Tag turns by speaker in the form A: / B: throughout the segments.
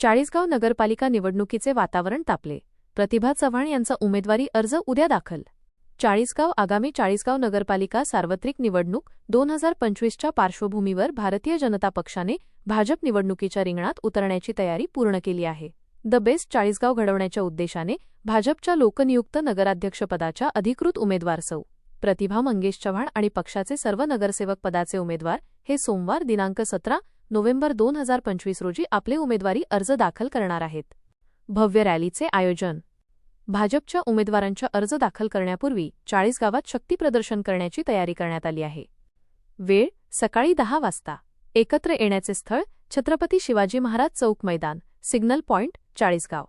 A: चाळीसगाव नगरपालिका निवडणुकीचे वातावरण तापले. प्रतिभा चव्हाण यांचा उमेदवारी अर्ज उद्या दाखल. चाळीसगाव आगामी चाळीसगाव नगरपालिका सार्वत्रिक निवडणूक दोन हजार पंचवीसच्या पार्श्वभूमीवर भारतीय जनता पक्षाने भाजप निवडणुकीच्या रिंगणात उतरण्याची तयारी पूर्ण केली आहे. द बेस्ट चाळीसगाव घडवण्याच्या उद्देशाने भाजपच्या लोकनियुक्त नगराध्यक्षपदाच्या अधिकृत उमेदवार सौ. प्रतिभा मंगेश चव्हाण आणि पक्षाचे सर्व नगरसेवक पदाचे उमेदवार हे सोमवार दिनांक सतरा नोव्हेंबर दोन हजार पंचवीस रोजी आपले उमेदवारी अर्ज दाखल करणार आहेत. भव्य रॅलीचे आयोजन. भाजपच्या उमेदवारांच्या अर्ज दाखल करण्यापूर्वी चाळीस गावात शक्तीप्रदर्शन करण्याची तयारी करण्यात आली आहे. वेळ सकाळी दहा वाजता. एकत्र येण्याचे स्थळ छत्रपती शिवाजी महाराज चौक मैदान सिग्नल पॉइंट चाळीसगाव.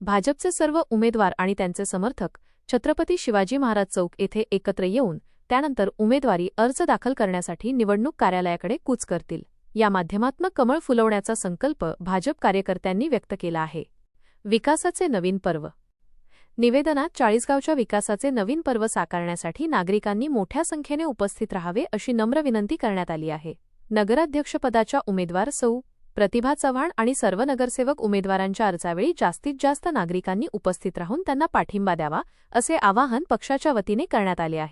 A: भाजपचे सर्व उमेदवार आणि त्यांचे समर्थक छत्रपती शिवाजी महाराज चौक येथे एकत्र येऊन त्यानंतर उमेदवारी अर्ज दाखल करण्यासाठी निवडणूक कार्यालयाकडे कूच करतील. या माध्यमातनं कमळ फुलवण्याचा संकल्प भाजप कार्यकर्त्यांनी व्यक्त केला आहे. विकासाचे नवीन पर्व. निवेदनात चाळीसगावच्या विकासाचे नवीन पर्व साकारण्यासाठी नागरिकांनी मोठ्या संख्येने उपस्थित राहावे अशी नम्र विनंती करण्यात आली आहे. नगराध्यक्षपदाच्या उमेदवार सौ. प्रतिभा चव्हाण आणि सर्व नगरसेवक उमेदवारांच्या अर्जावेळी जास्तीत जास्त नागरिकांनी उपस्थित राहून त्यांना पाठिंबा द्यावा असे आवाहन पक्षाच्या वतीने करण्यात आले आहे.